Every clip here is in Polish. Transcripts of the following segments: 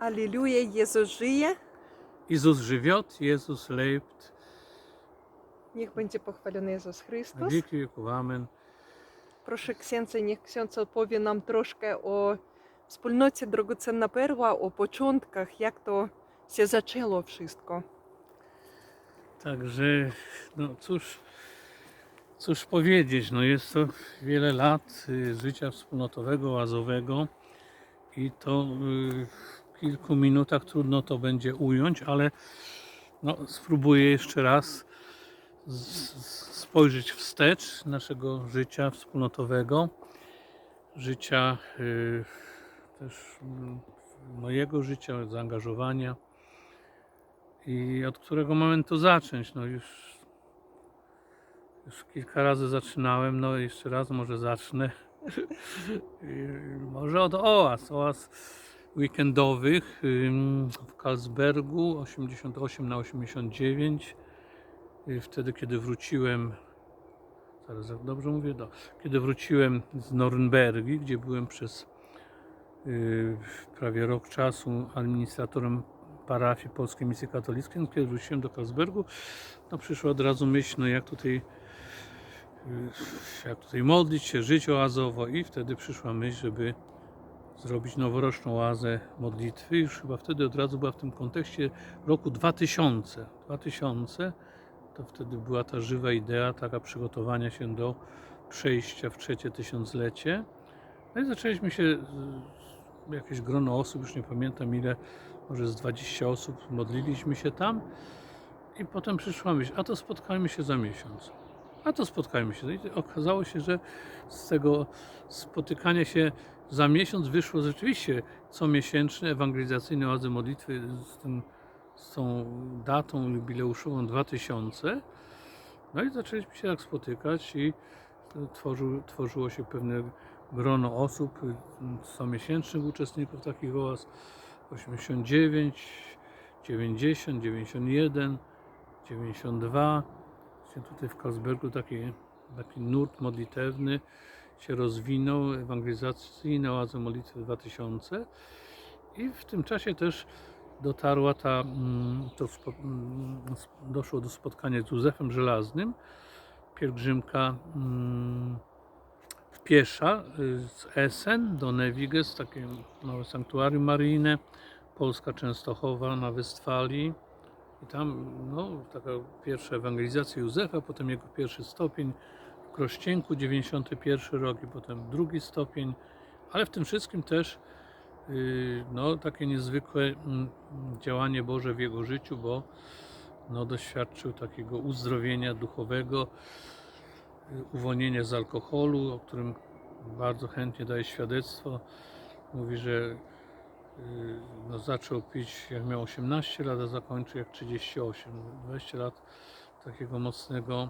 Алілюя, Єсус żyje. Jezus żywiot, Jezus lebt, Niech będzie pochwalony Jezus na Chrystus. wieki wieków, amen. Proszę księdza, niech ksiądz opowie nam troszkę o wspólnocie Drogocenna Perła, o początkach, jak to się zaczęło wszystko. Także, no cóż, cóż powiedzieć, no jest to wiele lat y, życia wspólnotowego, łazowego i to y, w kilku minutach trudno to będzie ująć, ale no, spróbuję jeszcze raz spojrzeć wstecz naszego życia wspólnotowego, życia y, też mm, mojego życia, zaangażowania i od którego momentu zacząć. No już, już kilka razy zaczynałem, no jeszcze raz może zacznę. Może od oaz, oaz weekendowych w Karlsbergu 88 na 89. Y, Wtedy, kiedy wróciłem, zaraz dobrze mówię, do, kiedy wróciłem z Norymbergi, gdzie byłem przez y, prawie rok czasu administratorem parafii Polskiej Misji Katolickiej, no, kiedy wróciłem do Karlsbergu, no przyszła od razu myśl, no jak tutaj y, jak tutaj modlić się, żyć oazowo i wtedy przyszła myśl, żeby zrobić noworoczną oazę modlitwy. Już chyba wtedy od razu była w tym kontekście roku 2000. 2000 to wtedy była ta żywa idea, taka przygotowania się do przejścia w trzecie tysiąclecie. No i zaczęliśmy się, jakieś grono osób, już nie pamiętam ile, może z 20 osób, modliliśmy się tam. I potem przyszła myśl, a to spotkajmy się za miesiąc. A to spotkajmy się. I okazało się, że z tego spotykania się za miesiąc wyszło rzeczywiście comiesięczne ewangelizacyjne oazy modlitwy z, tym, z tą datą jubileuszową 2000. No i zaczęliśmy się tak spotykać i tworzył, tworzyło się pewne grono osób, comiesięcznych uczestników takich oaz. 89, 90, 91, 92. Tutaj w Karlsbergu taki, taki nurt modlitewny się rozwinął, ewangelizacyjny oazę modlitwy 2000 i w tym czasie też dotarła ta, mm, to mm, doszło do spotkania z Józefem Żelaznym, pielgrzymka mm, w Piesza y, z Essen do Neviges, takie małe sanktuarium maryjne, Polska Częstochowa na Westfalii. I tam no, taka pierwsza ewangelizacja Józefa, potem jego pierwszy stopień w Krościenku, 91 rok i potem drugi stopień, ale w tym wszystkim też yy, no, takie niezwykłe mm, działanie Boże w jego życiu, bo no, doświadczył takiego uzdrowienia duchowego, yy, uwolnienia z alkoholu, o którym bardzo chętnie daje świadectwo. Mówi, że no, zaczął pić jak miał 18 lat, a zakończył jak 38. 20 lat takiego mocnego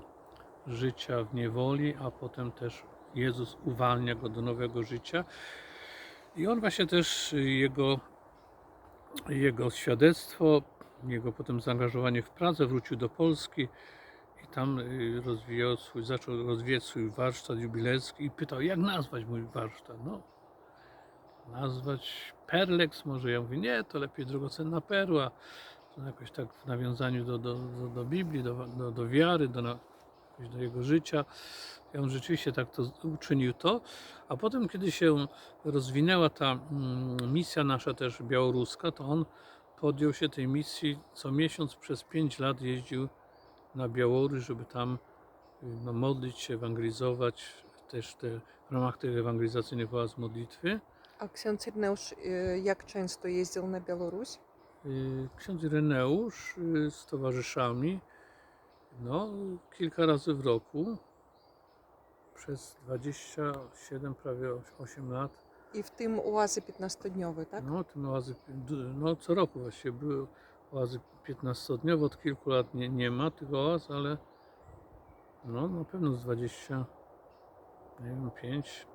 życia w niewoli, a potem też Jezus uwalnia go do nowego życia. I on właśnie też y, jego, jego świadectwo, jego potem zaangażowanie w pracę, wrócił do Polski i tam y, rozwijał swój, zaczął rozwijać swój warsztat jubilecki i pytał, jak nazwać mój warsztat. No, nazwać Perlex może. Ja mówię, nie, to lepiej drogocenna perła. To jakoś tak w nawiązaniu do, do, do, do Biblii, do, do, do wiary, do, do jego życia. I on rzeczywiście tak to uczynił to. A potem, kiedy się rozwinęła ta mm, misja nasza też białoruska, to on podjął się tej misji co miesiąc przez 5 lat jeździł na Białoruś, żeby tam no, modlić się, ewangelizować też te, w ramach tych ewangelizacyjnych oaz modlitwy. A ksiądz Ireneusz y, jak często jeździł na Białoruś? Y, Ksiądz Ireneusz y, z towarzyszami no, kilka razy w roku przez 27, prawie 8 lat. I w tym oazy 15-dniowe, tak? No, te oazy, no co roku właściwie były oazy 15-dniowe, od kilku lat nie, nie ma tych oaz, ale no na pewno z 20, nie wiem, 5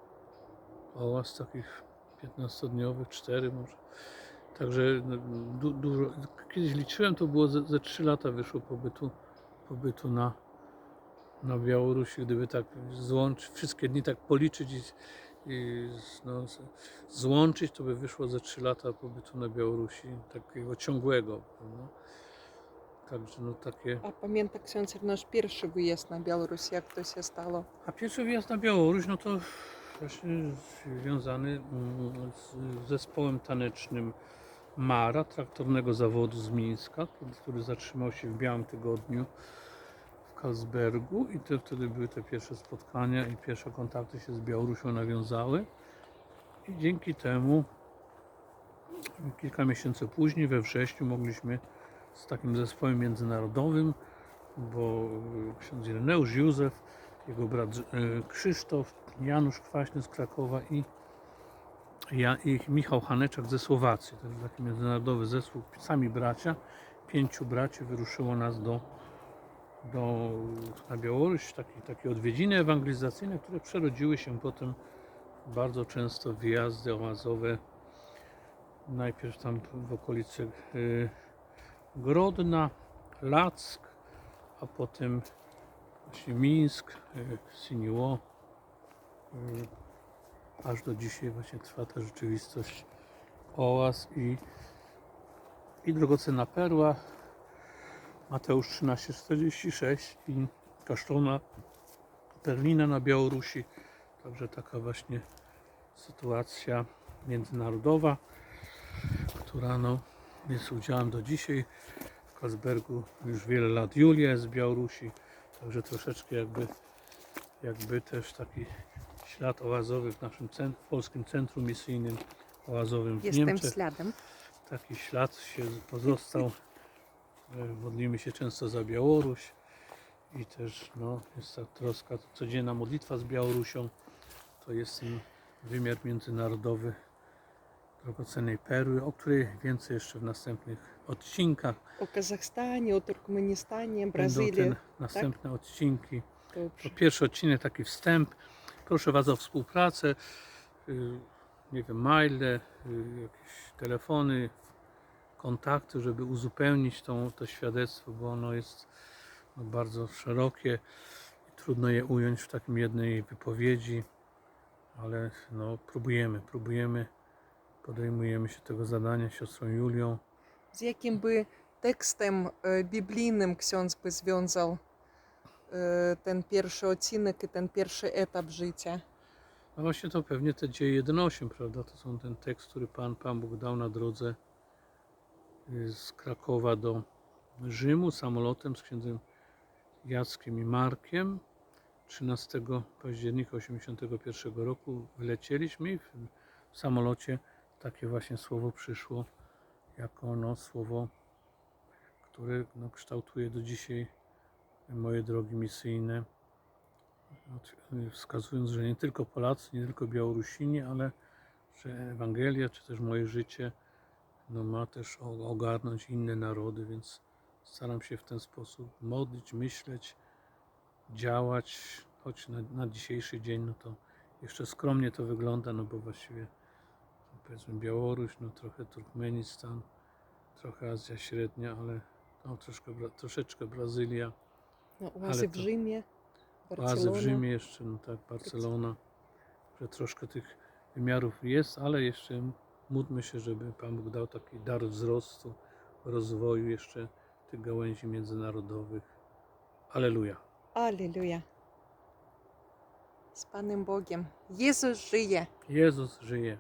oaz takich 15-dniowych, 4 może. Także no, du, dużo, kiedyś liczyłem, to było ze, ze 3 lata wyszło pobytu, pobytu na, na Białorusi, gdyby tak złączyć, wszystkie dni tak policzyć i, i no, złączyć, to by wyszło ze 3 lata pobytu na Białorusi, takiego ciągłego. prawda? Także no takie. A pamięta ksiądz nasz pierwszy wyjazd na Białoruś, jak to się stało? A pierwszy wyjazd na Białoruś, no to właśnie związany mm, z zespołem tanecznym Mara, traktornego zawodu z Mińska, który zatrzymał się w Białym Tygodniu w Karlsbergu i to wtedy były te pierwsze spotkania i pierwsze kontakty się z Białorusią nawiązały. I dzięki temu kilka miesięcy później, we wrześniu, mogliśmy z takim zespołem międzynarodowym, bo ksiądz Ireneusz Józef, jego brat y, Krzysztof, Janusz Kwaśny z Krakowa i, ja, i Michał Haneczak ze Słowacji. To jest taki międzynarodowy zespół, sami bracia, pięciu braci wyruszyło nas do, do, na Białoruś, takie, takie odwiedziny ewangelizacyjne, które przerodziły się potem bardzo często wyjazdy oazowe. Najpierw tam w okolicy y, Grodna, Lack, a potem właśnie Mińsk, y, Siniło. Y, Aż do dzisiaj właśnie trwa ta rzeczywistość oaz i, i perła Mateusz 1346 i kasztona Berlina na Białorusi. Także taka właśnie sytuacja międzynarodowa, która no, jest udziałem do dzisiaj. W Kazbergu już wiele lat Julia z Białorusi, także troszeczkę jakby, jakby też taki ślad oazowy w naszym cen- w polskim centrum misyjnym oazowym w Jestem Niemczech. śladem. Taki ślad się pozostał. E, Modlimy się często za Białoruś i też no, jest ta troska, codzienna modlitwa z Białorusią. To jest ten wymiar międzynarodowy drogocennej perły, o której więcej jeszcze w następnych odcinkach. O Kazachstanie, o Turkmenistanie, Będą Brazylii. te następne odcinki. To Dobrze. pierwszy odcinek, taki wstęp. Proszę Was o współpracę. y, Nie wiem, maile, y, jakieś telefony, kontakty, żeby uzupełnić tą, to świadectwo, bo ono jest no, bardzo szerokie i trudno je ująć w takim jednej wypowiedzi, ale no, próbujemy, próbujemy, podejmujemy się tego zadania siostrą Julią. Z jakim by tekstem e, biblijnym ksiądz by związał ten pierwszy odcinek i ten pierwszy etap życia? No właśnie to pewnie te dzieje 1.8, prawda? To są ten tekst, który Pan, Pan Bóg dał na drodze y, z Krakowa do Rzymu samolotem z księdzem Jackiem i Markiem. 13 października 1981 roku wylecieliśmy i w samolocie takie właśnie słowo przyszło jako no, słowo, które no, kształtuje do dzisiaj moje drogi misyjne wskazując, że nie tylko Polacy, nie tylko Białorusini, ale że Ewangelia, czy też moje życie no, ma też ogarnąć inne narody, więc staram się w ten sposób modlić, myśleć, działać, choć na, na dzisiejszy dzień no to jeszcze skromnie to wygląda, no bo właściwie powiedzmy Białoruś, no trochę Turkmenistan, trochę Azja Średnia, ale no, troszkę, troszeczkę Brazylia. No, oazy w Rzymie, Oazy Barcelona. w Rzymie jeszcze, no tak, Barcelona, że troszkę tych wymiarów jest, ale jeszcze módlmy się, żeby Pan Bóg dał taki dar wzrostu, rozwoju jeszcze tych gałęzi międzynarodowych. Aleluja. Alleluja. Z Panem Bogiem. Jezus żyje. Jezus żyje.